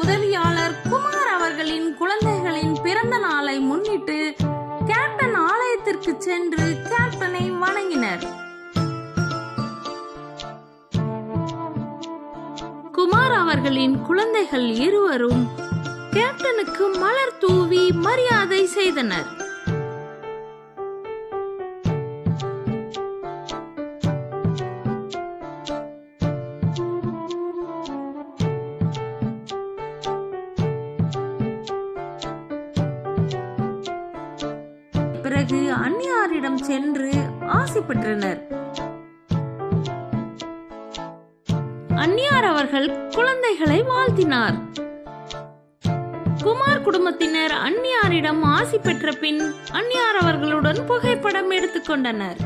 உதவியாளர் குமார் அவர்களின் குழந்தைகளின் பிறந்த நாளை முன்னிட்டு கேப்டன் ஆலயத்திற்கு சென்று கேப்டனை வணங்கினர். குமார் அவர்களின் குழந்தைகள் இருவரும் கேப்டனுக்கு மலர் தூவி மரியாதை செய்தனர். அல்லது அந்நியாரிடம் சென்று ஆசை பெற்றனர். அந்நியார் அவர்கள் குழந்தைகளை வாழ்த்தினார். குமார் குடும்பத்தினர் அந்நியாரிடம் ஆசி பெற்ற பின் அந்நியார் அவர்களுடன் புகைப்படம் எடுத்துக்கொண்டனர்